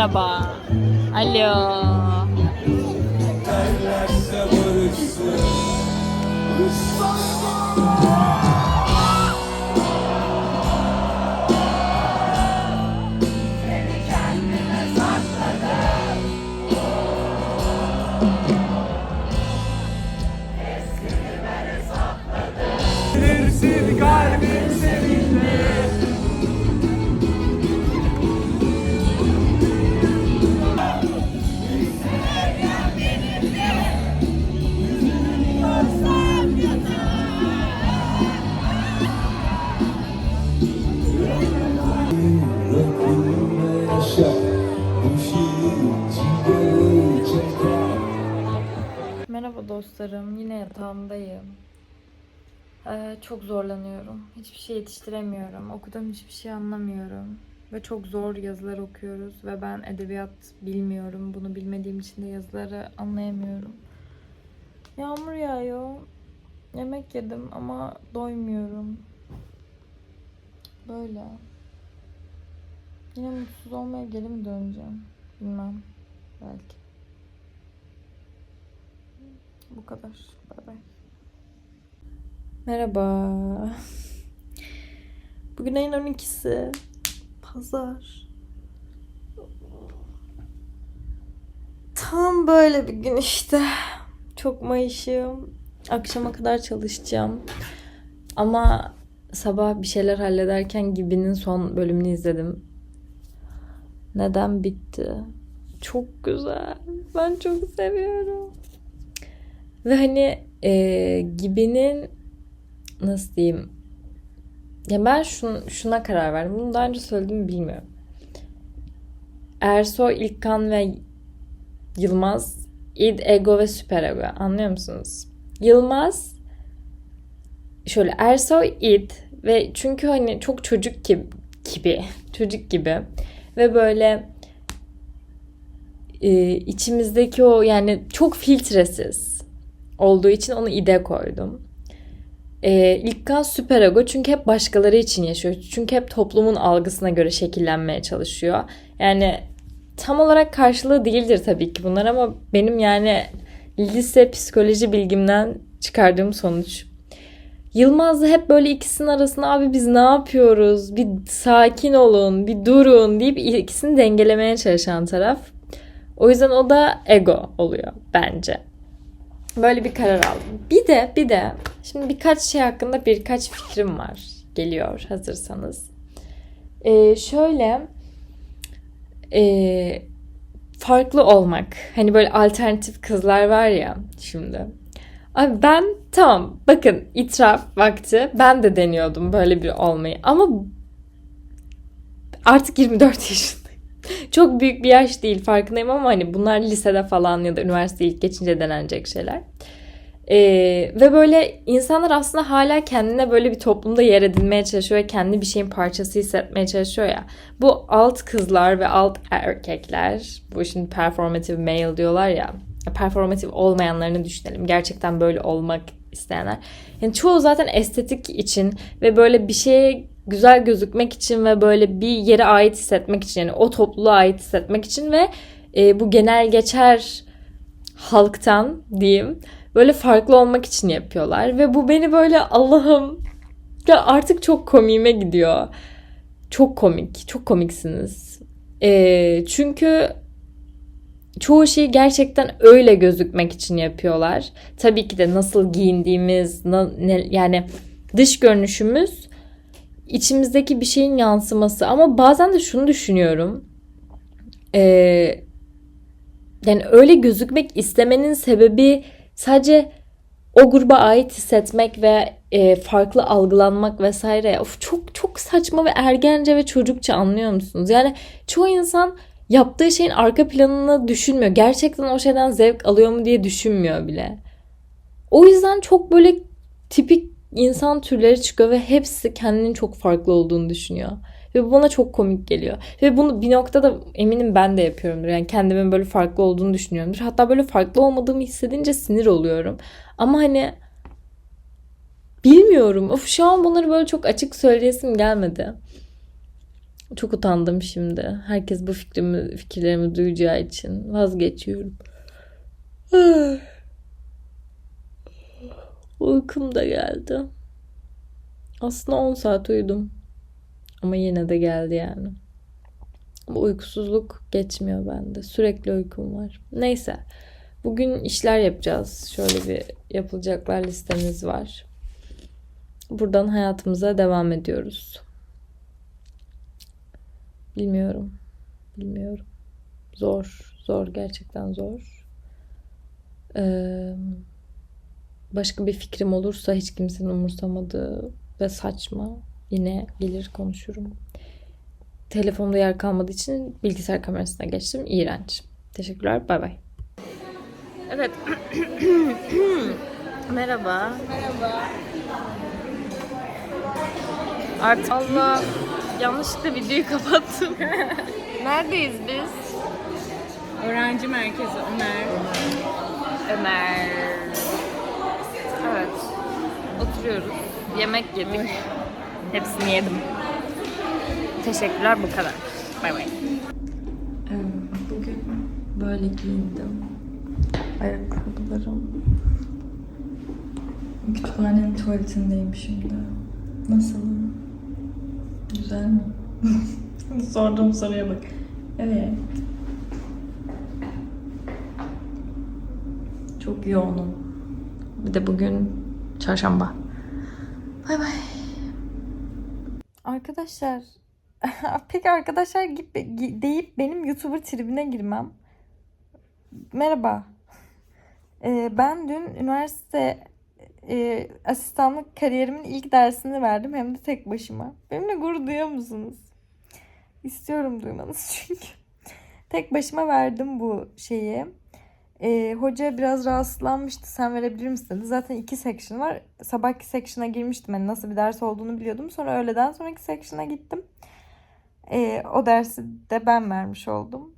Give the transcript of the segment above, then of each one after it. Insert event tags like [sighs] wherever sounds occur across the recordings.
Merhaba. Alo. Bilirsin dostlarım. Yine yatağımdayım. Ee, çok zorlanıyorum. Hiçbir şey yetiştiremiyorum. Okuduğum hiçbir şey anlamıyorum. Ve çok zor yazılar okuyoruz. Ve ben edebiyat bilmiyorum. Bunu bilmediğim için de yazıları anlayamıyorum. Yağmur yağıyor. Yemek yedim ama doymuyorum. Böyle. Yine mutsuz olmaya geri mi döneceğim? Bilmem. Belki. Bu kadar. Bay bay. Merhaba. Bugün ayın 12'si. Pazar. Tam böyle bir gün işte. Çok mayışım. Akşama kadar çalışacağım. Ama sabah bir şeyler hallederken Gibi'nin son bölümünü izledim. Neden bitti? Çok güzel. Ben çok seviyorum. Ve hani e, Gibi'nin nasıl diyeyim ya ben şun, şuna karar verdim. Bunu daha önce söyledim mi bilmiyorum. Ersoy, İlkan ve Yılmaz id, ego ve süper ego. Anlıyor musunuz? Yılmaz şöyle Ersoy id ve çünkü hani çok çocuk gibi, gibi [laughs] çocuk gibi ve böyle e, içimizdeki o yani çok filtresiz olduğu için onu ide koydum. E, İlkan süper ego çünkü hep başkaları için yaşıyor. Çünkü hep toplumun algısına göre şekillenmeye çalışıyor. Yani tam olarak karşılığı değildir tabii ki bunlar ama benim yani lise psikoloji bilgimden çıkardığım sonuç. Yılmaz'la hep böyle ikisinin arasında abi biz ne yapıyoruz? Bir sakin olun, bir durun deyip ikisini dengelemeye çalışan taraf. O yüzden o da ego oluyor bence. Böyle bir karar aldım. Bir de bir de şimdi birkaç şey hakkında birkaç fikrim var. Geliyor hazırsanız. Ee, şöyle ee, farklı olmak. Hani böyle alternatif kızlar var ya şimdi. Abi ben tamam bakın itiraf vakti ben de deniyordum böyle bir olmayı ama artık 24 yaşındayım. Çok büyük bir yaş değil farkındayım ama hani bunlar lisede falan ya da üniversite ilk geçince denenecek şeyler. Ee, ve böyle insanlar aslında hala kendine böyle bir toplumda yer edinmeye çalışıyor ve kendi bir şeyin parçası hissetmeye çalışıyor ya. Bu alt kızlar ve alt erkekler, bu şimdi performative male diyorlar ya, performatif olmayanlarını düşünelim. Gerçekten böyle olmak isteyenler. Yani çoğu zaten estetik için ve böyle bir şeye güzel gözükmek için ve böyle bir yere ait hissetmek için yani o topluluğa ait hissetmek için ve e, bu genel geçer halktan diyeyim böyle farklı olmak için yapıyorlar ve bu beni böyle Allah'ım ya artık çok komiğime gidiyor. Çok komik, çok komiksiniz. E, çünkü çoğu şeyi gerçekten öyle gözükmek için yapıyorlar. Tabii ki de nasıl giyindiğimiz, na, ne, yani dış görünüşümüz içimizdeki bir şeyin yansıması. Ama bazen de şunu düşünüyorum. Ee, yani öyle gözükmek istemenin sebebi sadece o gruba ait hissetmek ve e, farklı algılanmak vesaire. Of çok çok saçma ve ergence ve çocukça anlıyor musunuz? Yani çoğu insan yaptığı şeyin arka planını düşünmüyor. Gerçekten o şeyden zevk alıyor mu diye düşünmüyor bile. O yüzden çok böyle tipik insan türleri çıkıyor ve hepsi kendinin çok farklı olduğunu düşünüyor. Ve bu bana çok komik geliyor. Ve bunu bir noktada eminim ben de yapıyorumdur. Yani kendimin böyle farklı olduğunu düşünüyorumdur. Hatta böyle farklı olmadığımı hissedince sinir oluyorum. Ama hani bilmiyorum. Of şu an bunları böyle çok açık söyleyesim gelmedi. Çok utandım şimdi. Herkes bu fikrimi, fikirlerimi duyacağı için vazgeçiyorum. [sighs] Uykum da geldi. Aslında 10 saat uyudum. Ama yine de geldi yani. Bu uykusuzluk geçmiyor bende. Sürekli uykum var. Neyse. Bugün işler yapacağız. Şöyle bir yapılacaklar listemiz var. Buradan hayatımıza devam ediyoruz. Bilmiyorum. Bilmiyorum. Zor. Zor. Gerçekten zor. Ee, başka bir fikrim olursa hiç kimsenin umursamadığı ve saçma yine gelir konuşurum. Telefonda yer kalmadığı için bilgisayar kamerasına geçtim. İğrenç. Teşekkürler. Bay bay. Evet. [clears throat] Merhaba. Merhaba. Artık Allah yanlışlıkla videoyu kapattım. [laughs] Neredeyiz biz? Öğrenci merkezi Ömer. Ömer. Oturuyoruz. Yemek yedik. Hepsini yedim. Teşekkürler bu kadar. Bay bay. Bugün böyle giyindim. Ayakkabılarım. Kütüphanenin tuvaletindeyim şimdi. Nasılım? Güzel mi? [laughs] Sorduğum soruya bak. Evet. Çok yoğunum. Bir de bugün çarşamba. Bay bay. Arkadaşlar [laughs] peki arkadaşlar gibi deyip benim YouTuber tribine girmem. Merhaba. [laughs] Ee, ben dün üniversite e, asistanlık kariyerimin ilk dersini verdim hem de tek başıma. Benimle gurur duyuyor musunuz? İstiyorum duymanız [laughs] çünkü. tek başıma verdim bu şeyi. Ee, hoca biraz rahatsızlanmıştı. Sen verebilir misin dedi. Zaten iki section var. Sabahki section'a girmiştim. Yani nasıl bir ders olduğunu biliyordum. Sonra öğleden sonraki section'a gittim. Ee, o dersi de ben vermiş oldum.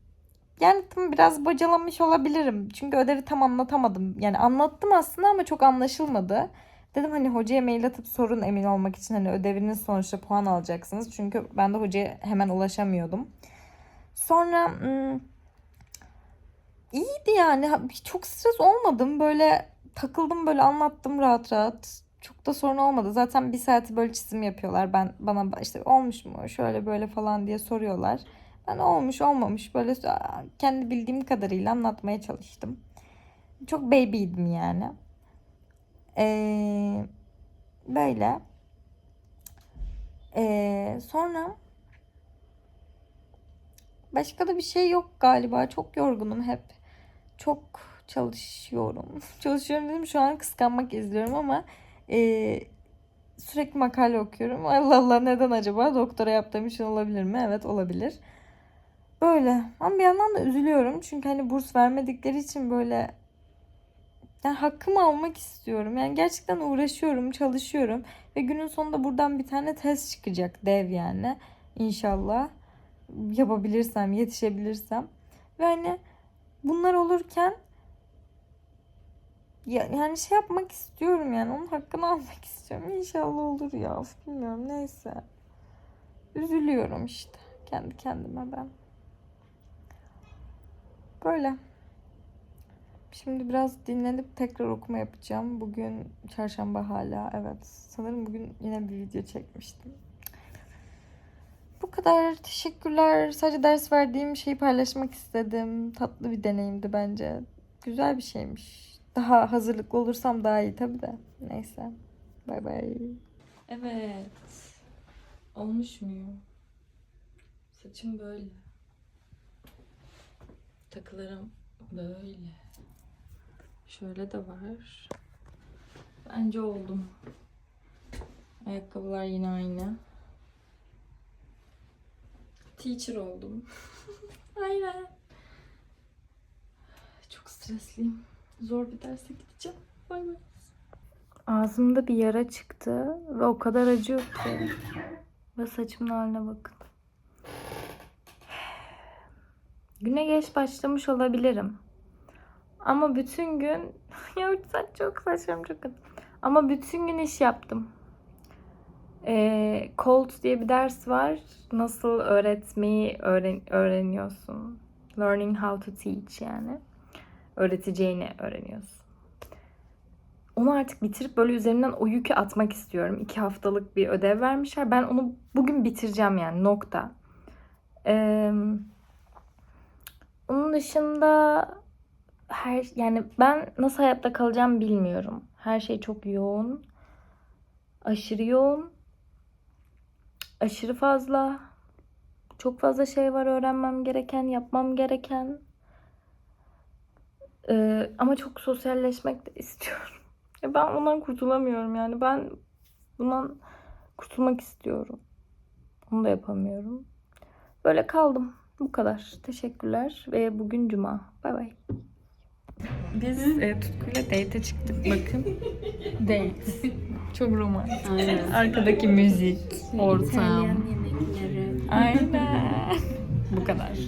Yani biraz bocalamış olabilirim. Çünkü ödevi tam anlatamadım. Yani anlattım aslında ama çok anlaşılmadı. Dedim hani hocaya mail atıp sorun emin olmak için hani ödeviniz sonuçta puan alacaksınız. Çünkü ben de hocaya hemen ulaşamıyordum. Sonra hmm, iyiydi yani. Çok stres olmadım. Böyle takıldım böyle anlattım rahat rahat. Çok da sorun olmadı. Zaten bir saati böyle çizim yapıyorlar. Ben bana işte olmuş mu şöyle böyle falan diye soruyorlar. Ben olmuş olmamış böyle kendi bildiğim kadarıyla anlatmaya çalıştım. Çok baby'ydim yani. Ee, böyle. Ee, sonra başka da bir şey yok galiba. Çok yorgunum hep. Çok çalışıyorum. [laughs] çalışıyorum dedim şu an kıskanmak izliyorum ama ee, sürekli makale okuyorum. Allah Allah neden acaba? Doktora yaptığım için olabilir mi? Evet olabilir. Böyle. Ama bir yandan da üzülüyorum. Çünkü hani burs vermedikleri için böyle yani hakkımı almak istiyorum. Yani gerçekten uğraşıyorum, çalışıyorum. Ve günün sonunda buradan bir tane test çıkacak. Dev yani. İnşallah. Yapabilirsem, yetişebilirsem. Ve hani bunlar olurken ya, yani şey yapmak istiyorum yani. Onun hakkını [laughs] almak istiyorum. İnşallah olur ya. Of, bilmiyorum. Neyse. Üzülüyorum işte. Kendi kendime ben. Böyle. Şimdi biraz dinlenip tekrar okuma yapacağım. Bugün çarşamba hala. Evet. Sanırım bugün yine bir video çekmiştim. Bu kadar. Teşekkürler. Sadece ders verdiğim şeyi paylaşmak istedim. Tatlı bir deneyimdi bence. Güzel bir şeymiş. Daha hazırlıklı olursam daha iyi tabii de. Neyse. Bay bay. Evet. Olmuş muyum? Saçım böyle. Takılarım böyle. Şöyle de var. Bence oldum. Ayakkabılar yine aynı. Teacher oldum. [laughs] Aynen. Çok stresliyim. Zor bir derse gideceğim. Bay bay. Ağzımda bir yara çıktı ve o kadar acıyor ki. Ve saçımın haline bakın. Güne geç başlamış olabilirim. Ama bütün gün [laughs] ya saat çok saçım çok kötü. Ama bütün gün iş yaptım. Ee, Cold diye bir ders var. Nasıl öğretmeyi öğren öğreniyorsun. Learning how to teach yani. Öğreteceğini öğreniyorsun. Onu artık bitirip böyle üzerinden o yükü atmak istiyorum. İki haftalık bir ödev vermişler. Ben onu bugün bitireceğim yani nokta. Ee, onun dışında her yani ben nasıl hayatta kalacağım bilmiyorum. Her şey çok yoğun. Aşırı yoğun. Aşırı fazla. Çok fazla şey var öğrenmem gereken, yapmam gereken. Ee, ama çok sosyalleşmek de [laughs] istiyorum. Ben ondan kurtulamıyorum yani. Ben bundan kurtulmak istiyorum. Onu da yapamıyorum. Böyle kaldım. Bu kadar. Teşekkürler. Ve bugün cuma. Bay bay. Biz e, Tutku'yla date'e çıktık bakın. [laughs] Date. Çok romantik. Aynen. Arkadaki müzik, ortam. İtalyan yemekleri. Aynen. [laughs] Bu kadar.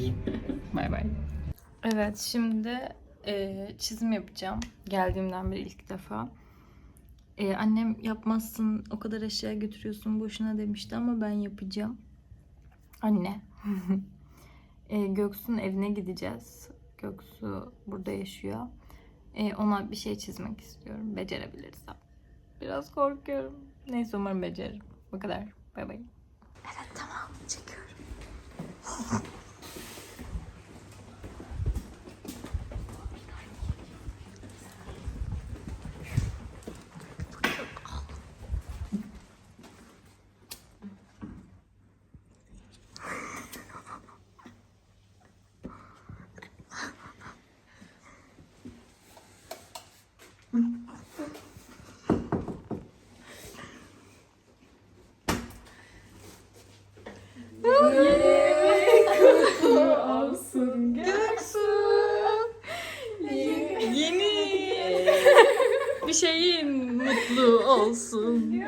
Bay bay. Evet şimdi e, çizim yapacağım. Geldiğimden beri ilk defa. E, annem yapmazsın o kadar eşya götürüyorsun boşuna demişti ama ben yapacağım. Anne. [laughs] e, Göksu'nun evine gideceğiz. Göksu burada yaşıyor. E, ona bir şey çizmek istiyorum. Becerebilirsem. Biraz korkuyorum. Neyse umarım beceririm. Bu kadar. Bay bay. Evet tamam. Çekiyorum. Yeni bir şeyin mutlu olsun.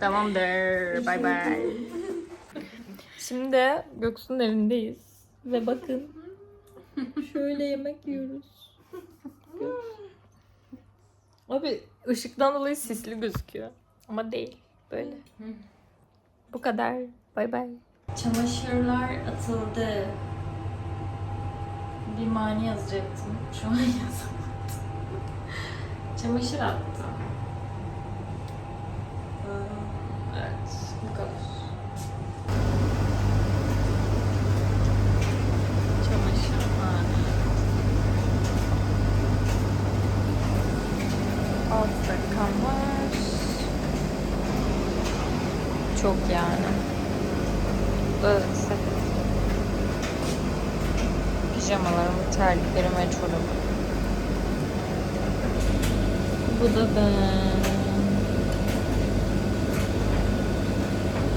Tamamdır. Bay bay. Şimdi Göksu'nun evindeyiz. Ve bakın. Şöyle yemek yiyoruz. Abi ışıktan dolayı sisli gözüküyor. Ama değil. Böyle. Bu kadar. Bay bay. Çamaşırlar atıldı. Bir mani yazacaktım. Şu an [laughs] yazamadım. Çamaşır attım. Evet. Bu kadar. Çamaşırhane. Alt dakikam. Çok yani. Bu da sepet. Pijamalarım, terliklerim ve çorabım. Bu da ben.